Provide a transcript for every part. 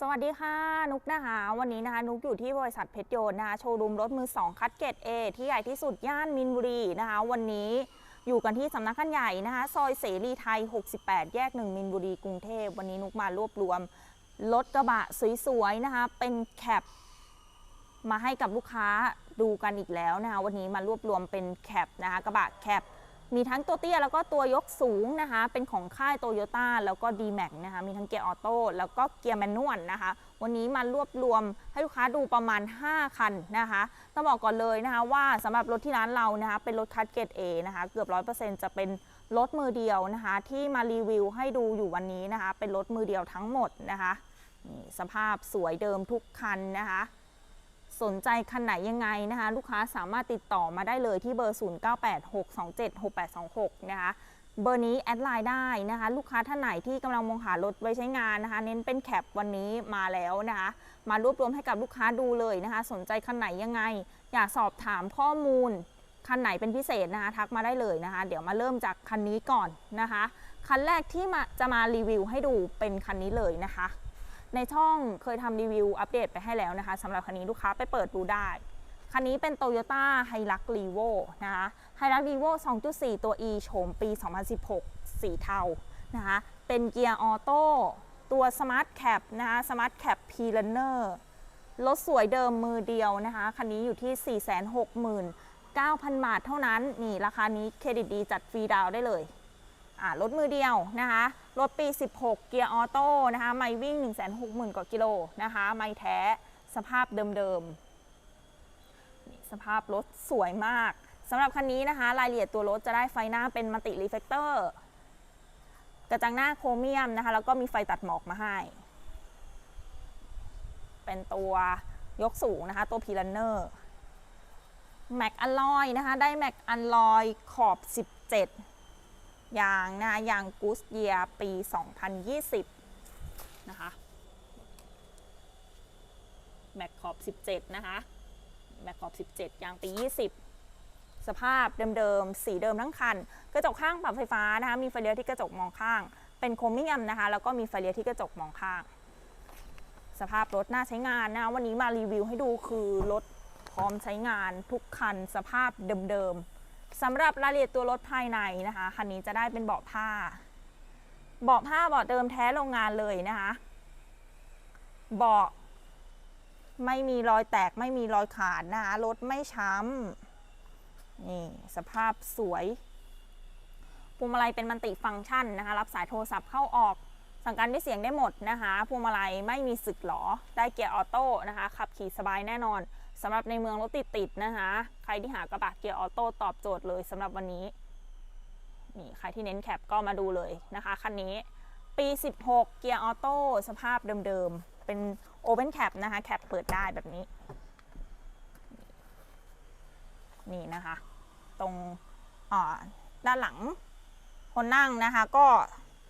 สวัสดีค่ะ นุกนะคะ วันนี้นะคะ นุกอยู่ที่บริษัทเพชรโยนนะคะ โชว์รูมรถมือ 2 คัดเกรด A ที่ใหญ่ที่สุดย่านมินบุรีนะคะ วันนี้อยู่กันที่สำนักงานใหญ่นะคะ ซอยเสรีไทย 68 แยก 1 มินบุรีกรุงเทพ วันนี้นุกมารวบรวมรถกระบะสวยๆนะคะ เป็นแคปมาให้กับลูกค้าดูกันอีกแล้วนะคะ วันนี้มารวบรวมเป็นแคปนะคะ กระบะแคป มีทั้งตัวเตี้ยแล้วก็ตัวยกสูงนะคะ เป็นของค่ายโตโยต้าแล้วก็ d m a x นะคะ มีทั้งเกียร์ออโต้แล้วก็เกียร์แมนนวลนะคะ วันนี้มารวบรวมให้ลูกค้าดูประมาณ 5 คันนะคะ ต้องบอกก่อนเลยนะคะว่าสำหรับรถที่ร้านเรานะคะ เป็นรถคัดเกรด A นะคะ เกือบ 100%จะเป็นรถมือเดียวนะคะ ที่มารีวิวให้ดูอยู่วันนี้นะคะ เป็นรถมือเดียวทั้งหมดนะคะ นี่สภาพสวยเดิมทุกคันนะคะ สนใจคันไหนยังไงนะคะ ลูกค้าสามารถติดต่อมาได้เลยที่เบอร์ 0986276826 นะคะเบอร์นี้แอดไลน์ได้นะคะ ลูกค้าท่านไหนที่กำลังมองหารถไว้ใช้งานนะคะ เน้นเป็นแคปวันนี้มาแล้วนะคะ มารวบรวมให้กับลูกค้าดูเลยนะคะ สนใจคันไหนยังไง อยากสอบถามข้อมูล คันไหนเป็นพิเศษนะคะ ทักมาได้เลยนะคะ เดี๋ยวมาเริ่มจากคันนี้ก่อนนะคะ คันแรกที่มาจะมารีวิวให้ดูเป็นคันนี้เลยนะคะ ในช่องเคยทำรีวิวอัปเดตไปให้แล้วนะคะสำหรับคันนี้ลูกค้าไปเปิดดูได้ คันนี้เป็น Toyota h i l u x r e v o นะคะ h i l u x r e v o 2.4 ตัว E โฉมปี 2016 สีเทานะคะเป็นเกียร์ออโต้ตัว Smart Cap นะคะ Smart Cap P Runner รถสวยเดิมมือเดียวนะคะ คันนี้อยู่ที่ 469,000 บาทเท่านั้น นี่ราคานี้เครดิตดีจัดฟรีดาวได้เลย รถมือเดียวนะคะ รถปี 16 เกียร์ออโต้นะคะ ไม่วิ่ง 160,000 กว่ากิโลนะคะ ไม่แท้สภาพเดิมๆ สภาพรถสวยมากสำหรับคันนี้นะคะ รายละเอียดตัวรถจะได้ไฟหน้าเป็นมัลติรีเฟกเตอร์กระจังหน้าโครเมียมนะคะ แล้วก็มีไฟตัดหมอกมาให้ เป็นตัวยกสูงนะคะ ตัวพีลันเนอร์แม็กอลลอยนะคะ ได้แม็กอลลอยขอบ 17 ยางนะยางกูสเยียปี 2020 นะคะแม็กขอบ 17 นะคะแม็กขอบ 17 ยางปี 20 สภาพเดิมๆ สีเดิมทั้งคัน กระจกข้างปรับไฟฟ้านะคะ มีไฟเลี้ยวที่กระจกมองข้าง เป็นโครเมียมนะคะ แล้วก็มีไฟเลี้ยวที่กระจกมองข้าง สภาพรถน่าใช้งานนะคะวันนี้มารีวิวให้ดูคือรถพร้อมใช้งานทุกคัน สภาพเดิมๆ สำหรับรายละเอียดตัวรถภายในนะคะคันนี้จะได้เป็นเบาะผ้า เบาะผ้าเบาะเดิมแท้โรงงานเลยนะคะ เบาะไม่มีรอยแตกไม่มีรอยขาดนะคะรถไม่ช้ำนี่สภาพสวยพวงมาลัยเป็นมันติฟังก์ชันนะคะ รับสายโทรศัพท์เข้าออก สั่งการด้วยเสียงได้หมดนะคะพวงมาลัยไม่มีสึกหรอ ได้เกียร์ออโต้นะคะ ขับขี่สบายแน่นอน สำหรับในเมืองรถติดๆนะคะ ใครที่หากระบะเกียร์ออโต้ตอบโจทย์เลยสำหรับวันนี้ นี่ใครที่เน้นแคปก็มาดูเลยนะคะคันนี้ปี 16 เกียร์ออโต้สภาพเดิมๆ เป็นโอเ n นแคปนะคะแคปเปิดได้แบบนี้ นี่นะคะ ตรงอ่าด้านหลังคนนั่งนะคะ ก็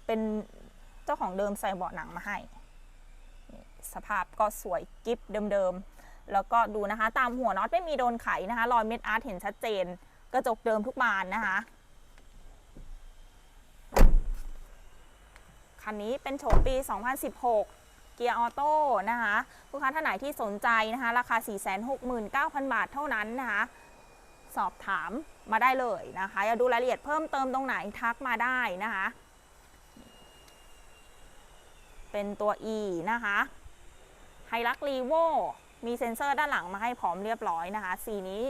เป็นเจ้าของเดิมใส่เบาะหนังมาให้ สภาพก็สวยกิฟเดิมๆ แล้วก็ดูนะคะ ตามหัวน็อตไม่มีโดนไขนะคะ รอยเม็ดอาร์ตเห็นชัดเจน กระจกเดิมทุกบานนะคะคันนี้เป็นโฉมปี 2016เกียร์ออโต้นะคะลูกค้าท่านไหนที่สนใจนะคะ ราคา 469,000 บาทเท่านั้นนะคะ สอบถามมาได้เลยนะคะอยากดูรายละเอียดเพิ่มเติมตรงไหนทักมาได้นะคะ เป็นตัว E นะคะไฮรักรีโว มีเซ็นเซอร์ด้านหลังมาให้พร้อมเรียบร้อยนะคะ สีนี้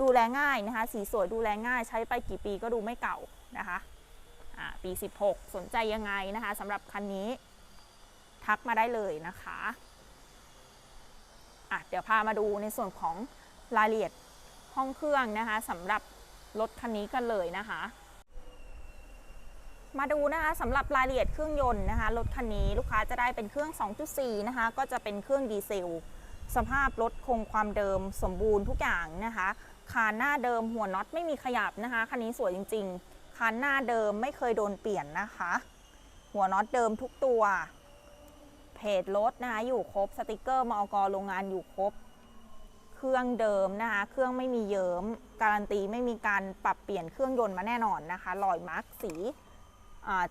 ดูแลง่ายนะคะ สีสวยดูแลง่ายใช้ไปกี่ปีก็ดูไม่เก่านะคะปี 16 สนใจยังไงนะคะสำหรับคันนี้ ทักมาได้เลยนะคะะเดี๋ยวพามาดูในส่วนของรายละเอียดห้องเครื่องนะคะสำหรับรถคันนี้กันเลยนะคะ มาดูนะคะสำหรับรายละเอียดเครื่องยนต์นะคะรถคันนี้ลูกค้าจะได้เป็นเครื่อง 2.4 นะคะ ก็จะเป็นเครื่องดีเซล สภาพรถคงความเดิมสมบูรณ์ทุกอย่างนะคะคานหน้าเดิมหัวน็อตไม่มีขยับนะคะคันนี้สวยจริง ๆคันหน้าเดิมไม่เคยโดนเปลี่ยนนะคะ หัวน็อตเดิมทุกตัว เพจรถนะคะอยู่ครบสติกเกอร์มอกโรงงานอยู่ครบ เครื่องเดิมนะคะเครื่องไม่มีเยิม้มการันตีไม่มีการปรับเปลี่ยนเครื่องยนต์มาแน่นอนนะคะรอยมาร์กสี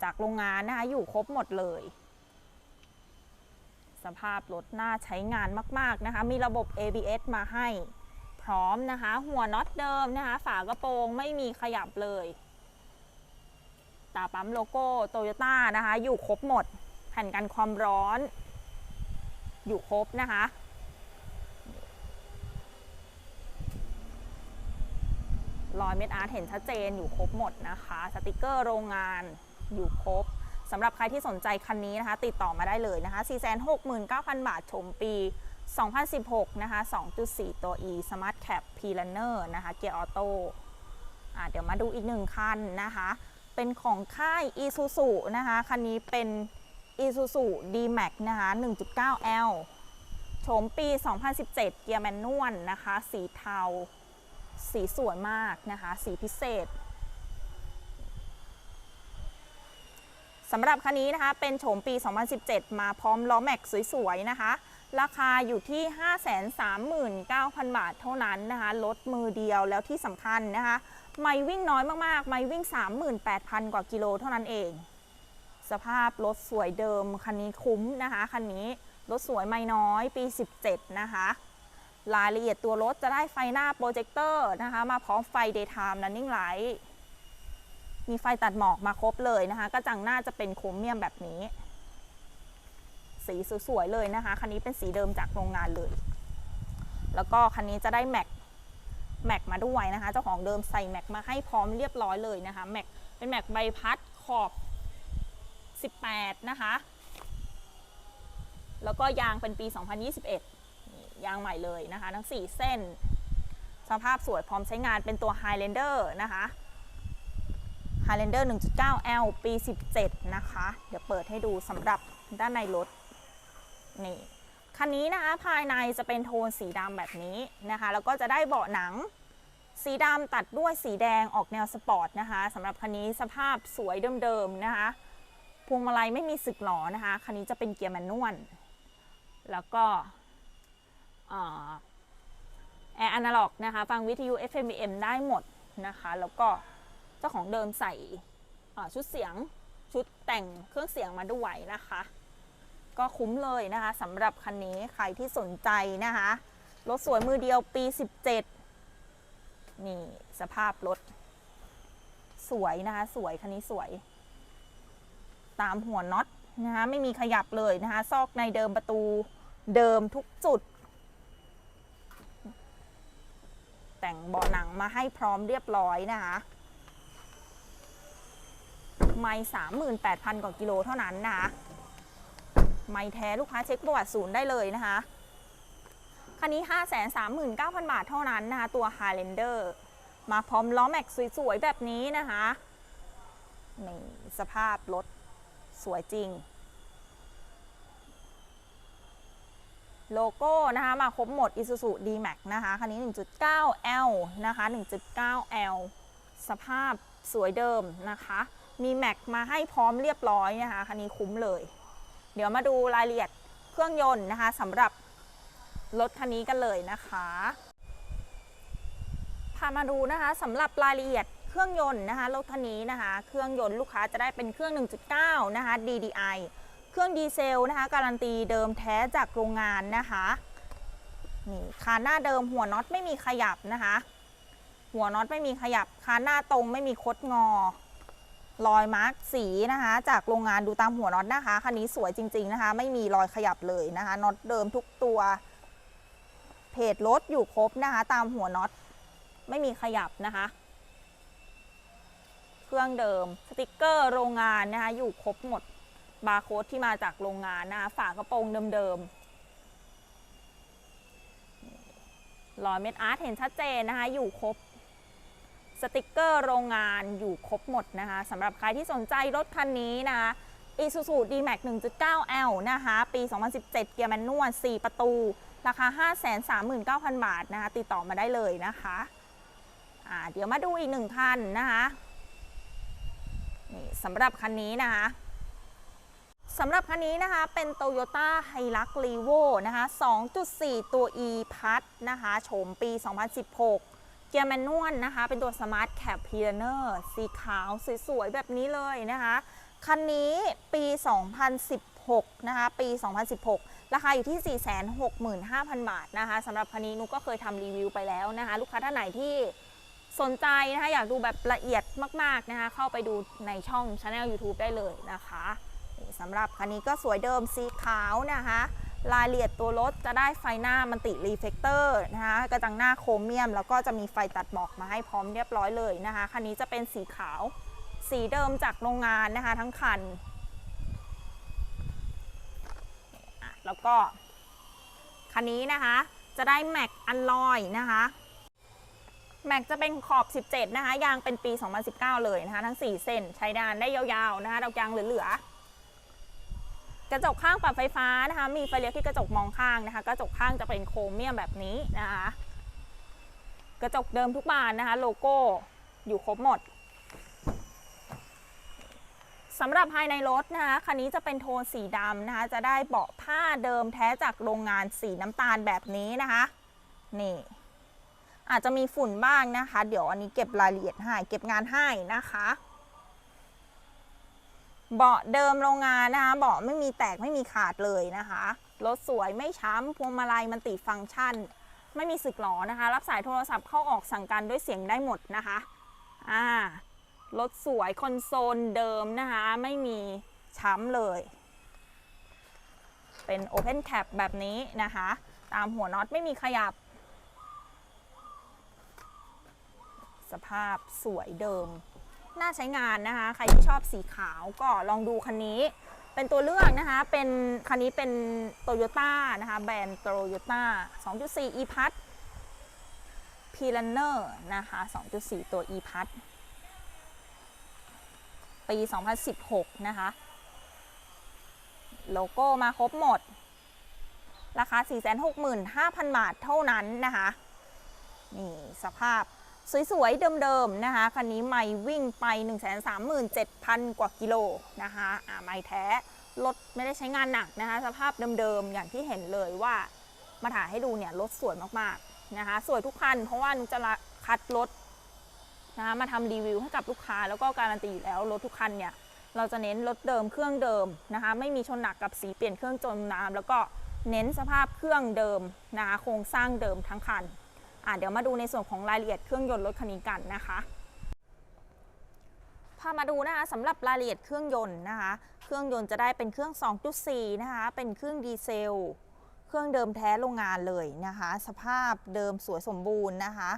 จากโรงงานนะคะอยู่ครบหมดเลย สภาพรถน่าใช้งานมาก ๆ นะคะ มีระบบ ABS มาให้พร้อมนะคะ หัวน็อตเดิมนะคะ ฝากระโปรงไม่มีขยับเลย ตาปั๊มโลโก้โตโยต้านะคะ อยู่ครบหมด แผ่นกันความร้อน อยู่ครบนะคะรอยเม็ดอาร์ตเห็นชัดเจนอยู่ครบหมดนะคะ สติกเกอร์โรงงานอยู่ครบ สำหรับใครที่สนใจคันนี้นะคะ ติดต่อมาได้เลยนะคะ 469,000 บาทชมปี 2016 นะคะ 2.4 ตัว E Smart Cap P Runner นะคะ เกียร์ออโต้เดี๋ยวมาดูอีกหนึ่งคันนะคะ เป็นของค่าย Isuzu นะคะ คันนี้เป็น Isuzu D-Max นะคะ 1.9L โฉมปี 2017 เกียร์แมนนวลนะคะ สีเทา สีสวยมากนะคะ สีพิเศษ สำหรับคันนี้นะคะเป็นโฉมปี 2017 มาพร้อมล้อแม็กสวยๆนะคะ ราคาอยู่ที่ 539,000 บาทเท่านั้นนะคะรถมือเดียวแล้วที่สำคัญนะคะ ไม่วิ่งน้อยมากๆ ไม่วิ่ง 38,000 กว่ากิโลเท่านั้นเอง สภาพรถสวยเดิมคันนี้คุ้มนะคะคันนี้รถสวยไม่น้อยปี 17 นะคะ รายละเอียดตัวรถจะได้ไฟหน้าโปรเจคเตอร์นะคะ มาพร้อมไฟ daytime running light มีไฟตัดหมอกมาครบเลยนะคะ กระจังหน้าจะเป็นโครเมียมแบบนี้ สีสวยๆเลยนะคะ คันนี้เป็นสีเดิมจากโรงงานเลย แล้วก็คันนี้จะได้แม็กแม็กมาด้วยนะคะ เจ้าของเดิมใส่แม็กมาให้พร้อมเรียบร้อยเลยนะคะแม็กเป็นแม็กใบพัดขอบ 18 นะคะ แล้วก็ยางเป็นปี 2021นี่ยางใหม่เลยนะคะ ทั้ง 4 เส้น สภาพสวยพร้อมใช้งานเป็นตัว Highlander นะคะ Highlander 1.9L ปี 17 นะคะ เดี๋ยวเปิดให้ดูสำหรับด้านในรถ นี่ คันนี้นะคะภายในจะเป็นโทนสีดำแบบนี้นะคะ แล้วก็จะได้เบาะหนัง สีดำตัดด้วยสีแดงออกแนวสปอร์ตนะคะสำหรับคันนี้สภาพสวยเดิมๆนะคะ พวงมาลัยไม่มีสึกหรอนะคะ คันนี้จะเป็นเกียร์แมนนวล แล้วก็แอร์อนาล็อกนะคะ ฟังวิทยุ FM AM ได้หมดนะคะ แล้วก็ เจ้าของเดิมใส่ชุดเสียงชุดแต่งเครื่องเสียงมาด้วยนะคะ ก็คุ้มเลยนะคะสำหรับคันนี้ใครที่สนใจนะคะรถสวยมือเดียวปี 17 นี่สภาพรถ สวยนะคะสวยคันนี้สวย ตามหัวน็อตนะคะไม่มีขยับเลยนะคะซอกในเดิมประตูเดิมทุกจุด แต่งเบาะหนังมาให้พร้อมเรียบร้อยนะคะ ไม่สามหมื่นแปดพันกว่ากิโลเท่านั้นนะคะ ไม่แท้ลูกค้าเช็คประวัติศูนย์ได้เลยนะคะ คันนี้ 539,000 บาทเท่านั้นนะคะ ตัว Highlander มาพร้อมล้อแม็กสวยๆ แบบนี้นะคะนี่สภาพรถสวยจริง โลโก้นะคะมาครบหมด Isuzu D-Max นะคะคันนี้ 1.9L นะคะ 1.9L สภาพสวยเดิมนะคะ มีแม็กมาให้พร้อมเรียบร้อยนะคะคันนี้คุ้มเลย เดี๋ยวมาดูรายละเอียดเครื่องยนต์นะคะสำหรับรถคันนี้กันเลยนะคะพามาดูนะคะสำหรับรายละเอียดเครื่องยนต์นะคะรถคันนี้นะคะ เครื่องยนต์ลูกค้าจะได้เป็นเครื่อง 1.9 นะคะ DDI เครื่องดีเซลนะคะ การันตีเดิมแท้จากโรงงานนะคะนี่คานหน้าเดิมหัวน็อตไม่มีขยับนะคะ หัวน็อตไม่มีขยับคานหน้าตรงไม่มีคดงอ รอยมาร์กสีนะคะ จากโรงงานดูตามหัวน็อตนะคะคันนี้สวยจริง ๆนะคะ ไม่มีรอยขยับเลยนะคะน็อตเดิมทุกตัว เพจรถอยู่ครบนะคะ ตามหัวน็อตไม่มีขยับนะคะ เครื่องเดิมสติกเกอร์โรงงานนะคะ อยู่ครบหมดบาร์โค้ดที่มาจากโรงงานนะคะฝากระโปรงเดิมๆรอยเม็ดอาร์ตเห็นชัดเจนนะคะ อยู่ครบ สติกเกอร์โรงงานอยู่ครบหมดนะคะสำหรับใครที่สนใจรถคันนี้นะคะ Isuzu D-Max 1.9L นะคะ ปี 2017 เกียร์แมนนวล 4 ประตู ราคา 539,000 บาทนะคะ ติดต่อมาได้เลยนะคะอ่าเดี๋ยวมาดูอีกหนึ่งคันนะคะนี่สำหรับคันนี้นะคะสำหรับคันนี้นะคะเป็น Toyota Hilux Revo นะคะ 2.4 ตัว E พัดนะคะโฉมปี 2016 เกียร์แมนนวลนะคะ เป็นตัว Smart Cap p i a n e r สีขาวสวยๆ แบบนี้เลยนะคะ คันนี้ปี 2016 นะคะ ปี 2016 ราคาอยู่ที่ 465,000 บาทนะคะสำหรับคันนี้นุกก็เคยทำรีวิวไปแล้วนะคะ ลูกค้าท่านไหนที่สนใจนะคะอยากดูแบบละเอียดมากๆนะคะ เข้าไปดูในช่องช anel YouTube ได้เลยนะคะสำหรับคันนี้ก็สวยเดิมสีขาวนะคะ รายละเอียดตัวรถจะได้ไฟหน้ามันติรีเฟกเตอร์นะคะกระจังหน้าโครเมียม แล้วก็จะมีไฟตัดหมอกมาให้พร้อมเรียบร้อยเลยนะคะ คันนี้จะเป็นสีขาว สีเดิมจากโรงงานนะคะทั้งคัน แล้วก็ คันนี้นะคะจะได้แม็กอันลอยนะคะแม็กจะเป็นขอบ 17 นะคะ ยางเป็นปี 2019 เลยนะคะ ทั้ง 4 เส้นใช้ดานได้ยาวๆนะคะดอกยางเหลือๆ กระจกข้างปรับไฟฟ้านะคะ มีไฟเลี้ยวที่กระจกมองข้างนะคะ กระจกข้างจะเป็นโครเมียมแบบนี้นะคะ กระจกเดิมทุกบานนะคะ โลโก้อยู่ครบหมดสำหรับภายในรถนะคะคันนี้จะเป็นโทนสีดำนะคะ จะได้เบาะผ้าเดิมแท้จากโรงงานสีน้ำตาลแบบนี้นะคะ นี่ อาจจะมีฝุ่นบ้างนะคะ เดี๋ยวอันนี้เก็บรายละเอียดให้ เก็บงานให้นะคะ เบาะเดิมโรงงานนะคะเบาะไม่มีแตกไม่มีขาดเลยนะคะรถสวยไม่ช้ำพวงมาลัยมันติดฟังก์ชัน ไม่มีสึกหรอนะคะ รับสายโทรศัพท์เข้าออกสั่งการด้วยเสียงได้หมดนะคะอ่ารถสวยคอนโซลเดิมนะคะ ไม่มีช้ำเลย เป็น Open Cap แบบนี้นะคะ ตามหัวน็อตไม่มีขยับ สภาพสวยเดิม น่าใช้งานนะคะ ใครที่ชอบสีขาวก็ลองดูคันนี้ เป็นตัวเลือกนะคะ เป็นคันนี้เป็น Toyota นะคะ แบรนด์ Toyota 2.4 e p a s p l a n n e r นะคะ 2.4 ตัว e p a s ปี 2016 นะคะ โลโก้มาครบหมด ราคา 465,000 บาทเท่านั้นนะคะ นี่สภาพ สวยๆ เดิมๆ นะคะ คันนี้ไม่วิ่งไป 137,000 กว่ากิโลนะคะอ่าไม่แท้ รถไม่ได้ใช้งานหนักนะคะ สภาพเดิมๆ อย่างที่เห็นเลยว่ามาถ่ายให้ดูเนี่ยรถสวยมากๆ นะคะ สวยทุกคัน เพราะว่านุจะคัดรถนะคะมาทำรีวิวให้กับลูกค้าแล้วก็การันตีอยู่แล้วรถทุกคันเนี่ยเราจะเน้นรถเดิมเครื่องเดิมนะคะไม่มีชนหนักกับสีเปลี่ยนเครื่องจมน้ำแล้วก็เน้นสภาพเครื่องเดิมนะคะโครงสร้างเดิมทั้งคัน อะเดี๋ยวมาดูในส่วนของรายละเอียดเครื่องยนต์รถคันนี้กันนะคะพามาดูนะคะสำหรับรายละเอียดเครื่องยนต์นะคะ เครื่องยนต์จะได้เป็นเครื่อง 2.4 นะคะ เป็นเครื่องดีเซล เครื่องเดิมแท้โรงงานเลยนะคะ สภาพเดิมสวยสมบูรณ์นะคะ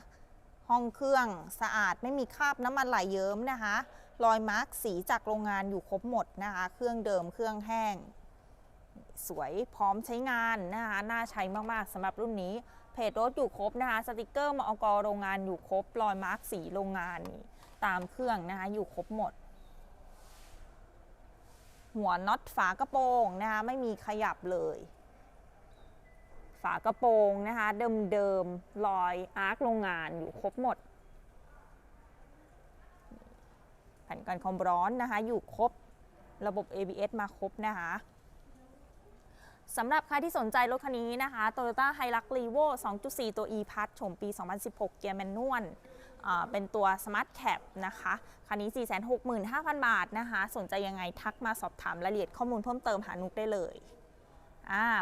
ห้องเครื่องสะอาดไม่มีคราบน้ำมันไหลเยิ้มนะคะ รอยมาร์กสีจากโรงงานอยู่ครบหมดนะคะ เครื่องเดิมเครื่องแห้ง สวยพร้อมใช้งานนะคะ น่าใช้มากๆสำหรับรุ่นนี้ เพจรถอยู่ครบนะคะสติกเกอร์มอกโรงงานอยู่ครบรอยมาร์กสีโรงงานนี่ตามเครื่องนะคะอยู่ครบหมด หัวน็อตฝากระโปรงนะคะไม่มีขยับเลย ฝากระโปรงนะคะเดิมๆรอยอาร์คโรงงานอยู่ครบหมดแผ่นกันความร้อนนะคะอยู่ครบระบบ ABS มาครบนะคะ สำหรับใครที่สนใจรถคันนี้นะคะ Toyota Hilux Revo 2.4 ตัว e-Pass ชมปี 2016 เกียร์แมนนวลเป็นตัว Smart Cap นะคะ คันนี้ 465,000 บาทนะคะ สนใจยังไงทักมาสอบถามรายละเอียดข้อมูลเพิ่มเติมหานุกได้เลย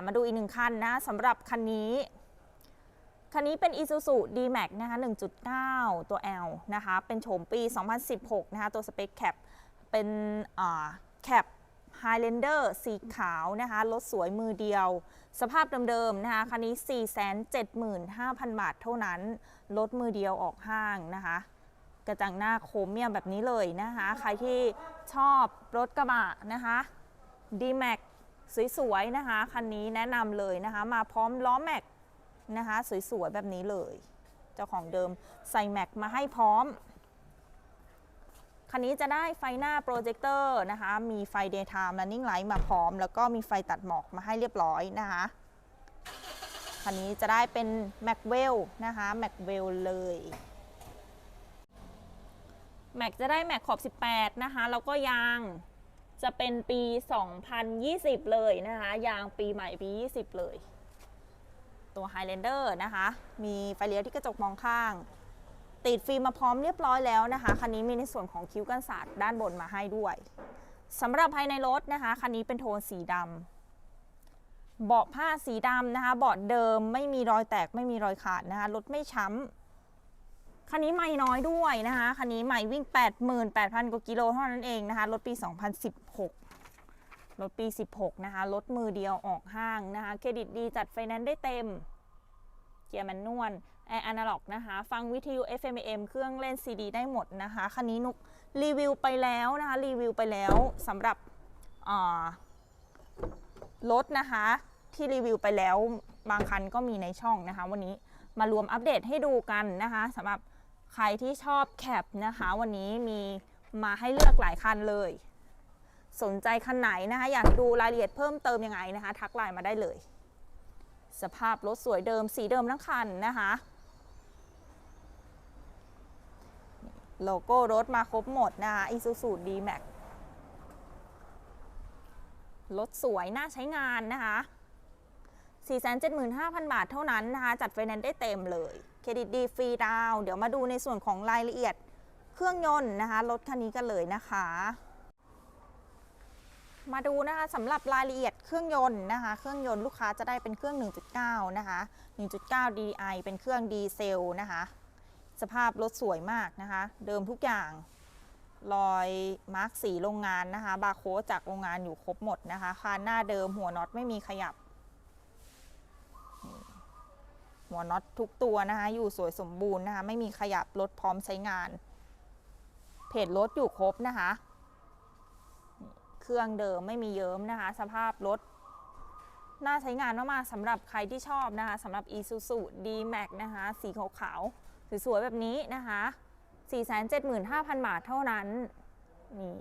มาดูอีกหนึ่งคันนะสำหรับคันนี้ คันนี้เป็น Isuzu D-Max นะคะ 1.9 ตัว L นะคะ เป็นโฉมปี 2016 นะคะ ตัวสเปคแคปเป็นแคป Highlander สีขาวนะคะรถสวยมือเดียว สภาพเดิมๆนะคะคันนี้ 475,000 บาทเท่านั้นรถมือเดียวออกห้างนะคะกระจังหน้าโครเมียมแบบนี้เลยนะคะใครที่ชอบรถกระบะนะคะ D-Max สวยๆนะคะคันนี้แนะนำเลยนะคะ มาพร้อมล้อแม็กนะคะสวยๆแบบนี้เลย เจ้าของเดิมใส่แม็กมาให้พร้อม คันนี้จะได้ไฟหน้าโปรเจคเตอร์นะคะ มีไฟ daytime running light มาพร้อม แล้วก็มีไฟตัดหมอกมาให้เรียบร้อยนะคะ คันนี้จะได้เป็น m a c w e l l นะคะ m a c w e l l เลยแม็กจะได้แม็กขอบ 18 นะคะ แล้วก็ยางจะเป็นปี 2020 เลยนะคะ ยางปีใหม่ปี 20 เลย ตัว Highlander นะคะ มีไฟเลี้ยวที่กระจกมองข้าง ติดฟิล์มมาพร้อมเรียบร้อยแล้วนะคะ คันนี้มีในส่วนของคิ้วกันศาสตร์ด้านบนมาให้ด้วยสำหรับภายในรถนะคะ คันนี้เป็นโทนสีดำเบาะผ้าสีดำนะคะ เบาะเดิมไม่มีรอยแตกไม่มีรอยขาดนะคะ รถไม่ช้ำคันนี้ไม่น้อยด้วยนะคะ คันนี้ใหม่วิ่ง 88,000กว่ากิโลเท่านั้นเองนะคะ รถปี 2016 รถปี 16 นะคะ รถมือเดียวออกห้างนะคะ เครดิตดีจัดไฟแนนซ์ได้เต็ม เกียร์แมนนวลแอร์อนาล็อกนะคะ ฟังวิทยุ FM AM เครื่องเล่น CD ได้หมดนะคะ คันนี้นุกรีวิวไปแล้วนะคะ รีวิวไปแล้วสำหรับรถนะคะ ที่รีวิวไปแล้วบางคันก็มีในช่องนะคะ วันนี้มารวมอัปเดตให้ดูกันนะคะสำหรับใครที่ชอบแคปนะคะ วันนี้มีมาให้เลือกหลายคันเลย สนใจคันไหนนะคะ อยากดูรายละเอียดเพิ่มเติมยังไงนะคะ ทักไลน์มาได้เลย สภาพรถสวยเดิมสีเดิมทั้งคันนะคะ โลโก้รถมาครบหมดนะคะ Isuzu D-Max รถสวยน่าใช้งานนะคะ475,000 บาทเท่านั้นนะคะ จัดไฟแนนซ์ได้เต็มเลย เครดิตดีฟรีดาว เดี๋ยวมาดูในส่วนของรายละเอียดเครื่องยนต์นะคะ รถคันนี้กันเลยนะคะ มาดูนะคะสำหรับรายละเอียดเครื่องยนต์นะคะ เครื่องยนต์ลูกค้าจะได้เป็นเครื่อง 1.9 นะคะ 1.9 DDI เป็นเครื่องดีเซลนะคะ สภาพรถสวยมากนะคะ เดิมทุกอย่างรอยมาร์กสีโรงงานนะคะ บาร์โค้ดจากโรงงานอยู่ครบหมดนะคะคานหน้าเดิมหัวน็อตไม่มีขยับ หัวน็อตทุกตัวนะคะ อยู่สวยสมบูรณ์นะคะ ไม่มีขยับรถพร้อมใช้งาน เพจรถอยู่ครบนะคะ รื่องเดิมไม่มีเยิ้มนะคะ สภาพรถน่าใช้งานมากๆสำหรับใครที่ชอบนะคะสำหรับ Isuzu D-Max นะคะ สีขาวๆสวยๆแบบนี้นะคะ 475,000 บาทเท่านั้นนี่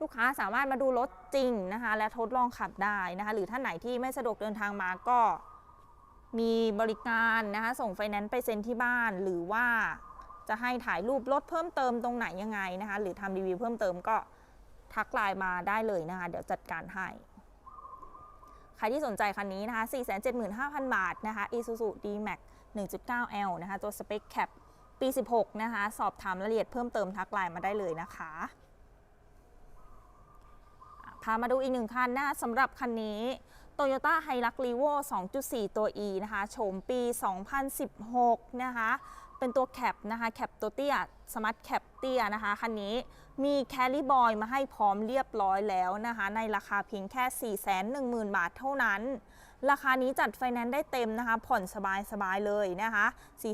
ลูกค้าสามารถมาดูรถจริงนะคะ และทดลองขับได้นะคะ หรือท่านไหนที่ไม่สะดวกเดินทางมาก็มีบริการนะคะ ส่งไฟแนนซ์ไปเซ็นที่บ้าน หรือว่าจะให้ถ่ายรูปรถเพิ่มเติมตรงไหนยังไงนะคะ หรือทำรีวิวเพิ่มเติมก็ ทักไลน์มาได้เลยนะคะ เดี๋ยวจัดการให้ ใครที่สนใจคันนี้นะคะ 475,000 บาทนะคะ Isuzu D-Max 1.9L นะคะ ตัวสเปคแคปปี 16 นะคะ สอบถามรายละเอียดเพิ่มเติมทักไลน์มาได้เลยนะคะพามาดูอีกหนึ่งคันนะสำหรับคันนี้ Toyota Hilux Revo 2.4 ตัว E นะคะ โฉมปี 2016 นะคะ เป็นตัวแคปนะคะ แคปตัวเตี้ย สมาร์ทแคปเตี้ยนะคะ คันนี้ มีแคลรี่บอยมาให้พร้อมเรียบร้อยแล้วนะคะ ในราคาเพียงแค่ 410,000 บาทเท่านั้น ราคานี้จัดไฟแนนซ์ได้เต็มนะคะ ผ่อนสบายๆเลยนะคะ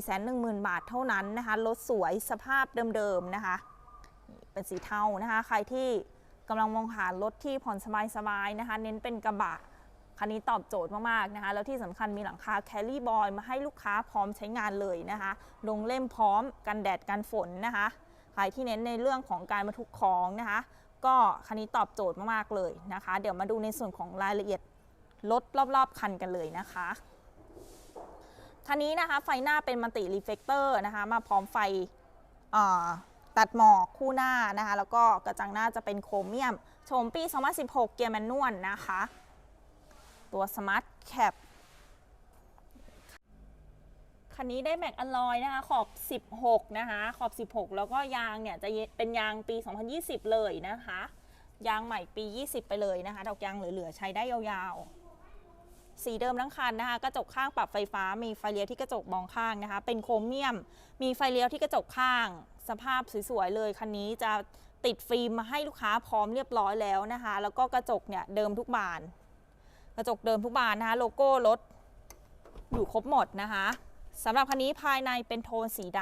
410,000 บาทเท่านั้นนะคะรถสวยสภาพเดิมๆนะคะ เป็นสีเทานะคะ ใครที่กำลังมองหารถที่ผ่อนสบายๆนะคะ เน้นเป็นกระบะคันนี้ตอบโจทย์มากๆนะคะ แล้วที่สำคัญมีหลังคาแคลรี่บอยมาให้ลูกค้าพร้อมใช้งานเลยนะคะ ลงเล่มพร้อมกันแดดกันฝนนะคะ รที่เน้นในเรื่องของการบรรทุกของนะคะ ก็คันนี้ตอบโจทย์มากๆเลยนะคะ เดี๋ยวมาดูในส่วนของรายละเอียดรถรอบๆคันกันเลยนะคะคันนี้นะคะไฟหน้าเป็นมัลติรีเฟกเตอร์นะคะมาพร้อมไฟตัดหมอกคู่หน้านะคะแล้วก็กระจังหน้าจะเป็นโครเมียมโฉมปี 2016 เกียร์แมนนวลนะคะ ตัว Smart Cap คัันนี้ได้แม็กอลลอยนะคะ ขอบ 16 นะคะ ขอบ 16 แล้วก็ยางเนี่ยจะเป็นยางปี 2020 เลยนะคะ ยางใหม่ปี 20 ไปเลยนะคะ ดอกยางเหลือๆ ใช้ได้ยาวๆ สีเดิมทั้งคันนะคะ กระจกข้างปรับไฟฟ้า มีไฟเลี้ยวที่กระจกมองข้างนะคะ เป็นโครเมียม มีไฟเลี้ยวที่กระจกข้าง สภาพสวยๆ เลย คันนี้จะติดฟิล์มมาให้ลูกค้าพร้อมเรียบร้อยแล้วนะคะ แล้วก็กระจกเนี่ยเดิมทุกบาน กระจกเดิมทุกบานนะคะ โลโก้รถอยู่ครบหมดนะคะ สำหรับคันนี้ภายในเป็นโทนสีด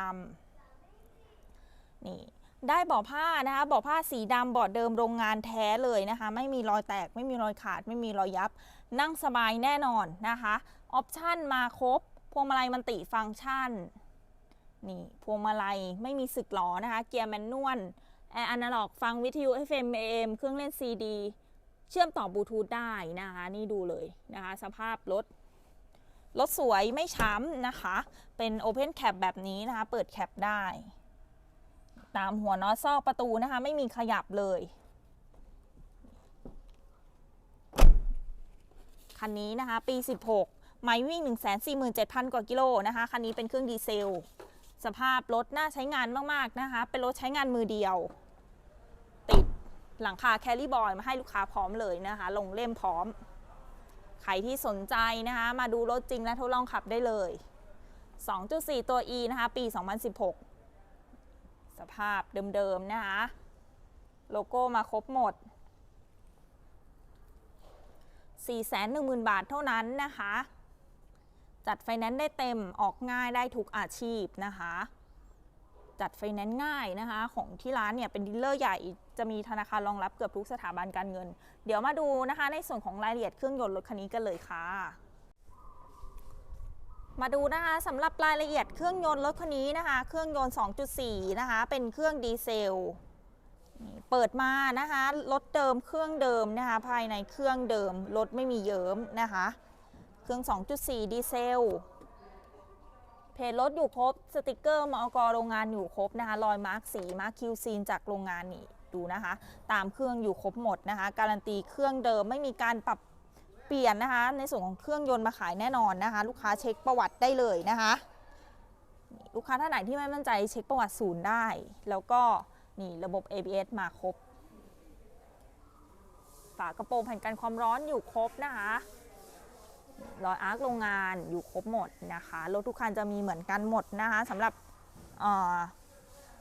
ำนี่ได้เบาะผ้านะคะเบาะผ้าสีดำเบาะเดิมโรงงานแท้เลยนะคะ ไม่มีรอยแตก ไม่มีรอยขาด ไม่มีรอยยับ นั่งสบายแน่นอนนะคะออปชั่นมาครบพวงมาลัยมันติฟังก์ชันนี่พวงมาลัยไม่มีสึกหลอนะคะ เกียร์แมนนวลแอร์อนาล็อกฟังวิทยุ FM AM เครื่องเล่น CD เชื่อมต่อบลูทูธได้นะคะ นี่ดูเลยนะคะ สภาพรถ รถสวยไม่ช้ำนะคะ เป็น Open Cap แบบนี้นะคะ เปิดแคปได้ ตามหัวน็อตซอกประตูนะคะ ไม่มีขยับเลย คันนี้นะคะ ปี 16 ไม้วิ่ง 147,000 กว่ากิโลนะคะ คันนี้เป็นเครื่องดีเซล สภาพรถน่าใช้งานมาก ๆ นะคะ เป็นรถใช้งานมือเดียว ติดหลังคาแคลรี่บอยมาให้ลูกค้าพร้อมเลยนะคะ ลงเล่มพร้อม รที่สนใจนะคะ มาดูรถจริงและทดลองขับได้เลย 2.4 ตัว E นะคะ ปี 2016 สภาพเดิมๆนะคะ โลโก้มาครบหมด 410,000 บาทเท่านั้นนะคะ จัดไฟแนนซ์ได้เต็มออกง่ายได้ทุกอาชีพนะคะ จัดไฟแนนซ์ง่ายนะคะ ของที่ร้านเนี่ยเป็นดีลเลอร์ใหญ่จะมีธนาคารรองรับเกือบทุกสถาบันการเงิน เดี๋ยวมาดูนะคะ ในส่วนของรายละเอียดเครื่องยนต์รถคันนี้กันเลยค่ะมาดูนะคะสำหรับรายละเอียดเครื่องยนต์รถคันนี้นะคะ เครื่องยนต์ 2.4 นะคะ เป็นเครื่องดีเซลเปิดมานะคะรถเดิมเครื่องเดิมนะคะ ภายในเครื่องเดิมรถไม่มีเยิ้มนะคะ เครื่อง 2.4 ดีเซล เพจรถอยู่ครบ สติกเกอร์มอกโรงงานอยู่ครบนะคะ รอยมาร์กสีมาร์กคิวซีนจากโรงงานนี่ดูนะคะ ตามเครื่องอยู่ครบหมดนะคะ การันตีเครื่องเดิมไม่มีการปรับเปลี่ยนนะคะ ในส่วนของเครื่องยนต์มาขายแน่นอนนะคะ ลูกค้าเช็คประวัติได้เลยนะคะ ลูกค้าท่านไหนที่ไม่มั่นใจเช็คประวัติศูนย์ได้ แล้วก็นี่ระบบ ABS มาครบ ฝากระโปรงแผ่นกันความร้อนอยู่ครบนะคะ รอยอาร์คโรงงานอยู่ครบหมดนะคะรถทุกคันจะมีเหมือนกันหมดนะคะสำหรับ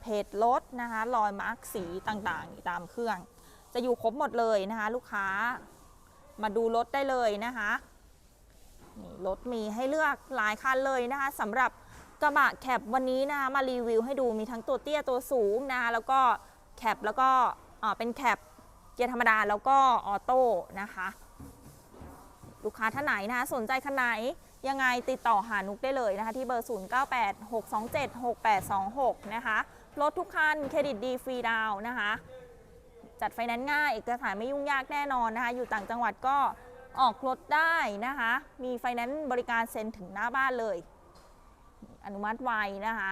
เพจรถนะคะรอยมาร์คสีต่างๆ ตามเครื่อง จะอยู่ครบหมดเลยนะคะ ลูกค้ามาดูรถได้เลยนะคะนี่รถมีให้เลือกหลายคันเลยนะคะสำหรับกระบะแคปวันนี้นะคะมารีวิวให้ดูมีทั้งตัวเตี้ยตัวสูงนะคะแล้วก็แคปแล้วก็เอ่อเป็นแคปเกียร์ธรรมดาแล้วก็ออโต้นะคะ ลูกค้าท่านไหนนะคะสนใจคันไหนยังไงติดต่อหานุกได้เลยนะคะ ที่เบอร์ 0986276826 นะคะรถทุกคันเครดิตดีฟรีดาวนะคะ จัดไฟแนนซ์ง่ายเอกสารไม่ยุ่งยากแน่นอนนะคะ อยู่ต่างจังหวัดก็ออกรถได้นะคะ มีไฟแนนซ์บริการเซ็นถึงหน้าบ้านเลย อนุมัติไวนะคะ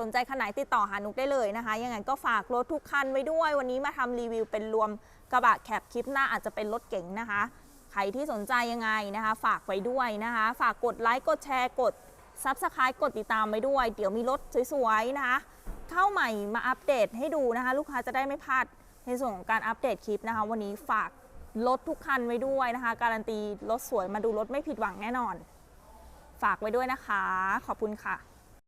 สนใจคันไหนติดต่อหานุกได้เลยนะคะ ยังไงก็ฝากรถทุกคันไว้ด้วย วันนี้มาทำรีวิวเป็นรวม กระบะแคปคลิปหน้าอาจจะเป็นรถเก๋งนะคะ ใครที่สนใจยังไงนะคะ ฝากไว้ด้วยนะคะ ฝากกดไลค์กดแชร์กด Subscribe กดติดตามไว้ด้วย เดี๋ยวมีรถสวยๆนะคะ เข้าใหม่มาอัปเดตให้ดูนะคะ ลูกค้าจะได้ไม่พลาดในส่วนของการอัปเดตคลิปนะคะ วันนี้ฝากรถทุกคันไว้ด้วยนะคะ การันตีรถสวยมาดูรถไม่ผิดหวังแน่นอน ฝากไว้ด้วยนะคะ ขอบคุณค่ะ